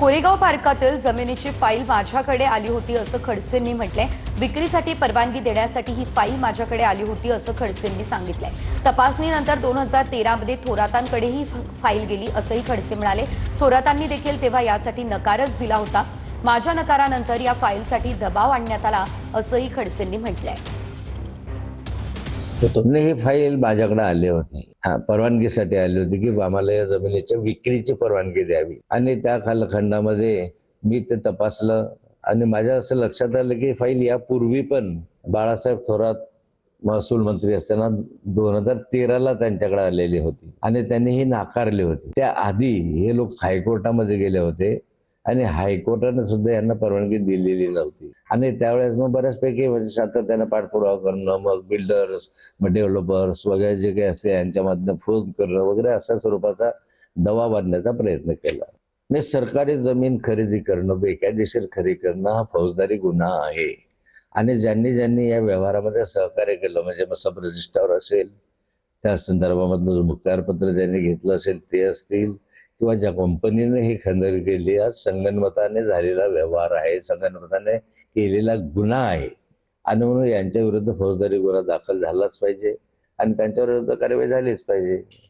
कोरेगाव पार्कातील जमिनीची फाईल माझ्याकडे आली होती असं खडसेंनी म्हटलंय. विक्रीसाठी परवानगी देण्यासाठी ही फाईल माझ्याकडे आली होती असं खडसेंनी सांगितलंय. तपासणीनंतर दोन हजार तेरामध्ये थोरातांकडे ही फाईल गेली असंही खडसे म्हणाले. थोरातांनी देखील तेव्हा यासाठी नकारच दिला होता. माझ्या नकारानंतर या फाईलसाठी दबाव आणण्यात आला असंही खडसेंनी म्हटलंय. नाही ही फाईल माझ्याकडे आली होती. हा परवानगीसाठी आली होती की आम्हाला या जमिनीच्या विक्रीची परवानगी द्यावी. आणि त्या कालखंडामध्ये मी ते तपासलं आणि माझ्या असं लक्षात आलं की फाईल यापूर्वी पण बाळासाहेब थोरात महसूल मंत्री असताना दोन हजार तेराला त्यांच्याकडे आलेली होती. आणि त्यांनी ही नाकारली होती. त्या आधी हे लोक हायकोर्टामध्ये गेले होते. आणि हायकोर्टाने सुद्धा यांना परवानगी दिलेली नव्हती. आणि त्यावेळेस मग बऱ्याचपैकी म्हणजे सातत्यानं पाठपुरावा करणं मग बिल्डर्स मग डेव्हलपर्स वगैरे जे काही असते यांच्यामधनं फोन करणं वगैरे अशा स्वरूपाचा दवा बांधण्याचा प्रयत्न केला. नाही सरकारी जमीन खरेदी करणं बेकायदेशीर खरेदी करणं हा फौजदारी गुन्हा आहे. आणि ज्यांनी ज्यांनी या व्यवहारामध्ये सहकार्य केलं म्हणजे मग सब असेल त्या संदर्भामधलं जो ज्यांनी घेतलं असेल ते असतील. किंवा ज्या कंपनीने ही खंदारी केली आज संगणमताने झालेला व्यवहार आहे संगणमताने केलेला गुन्हा आहे. आणि म्हणून यांच्या विरुद्ध फौजदारी गुन्हा दाखल झालाच पाहिजे आणि त्यांच्या विरुद्ध कारवाई झालीच पाहिजे.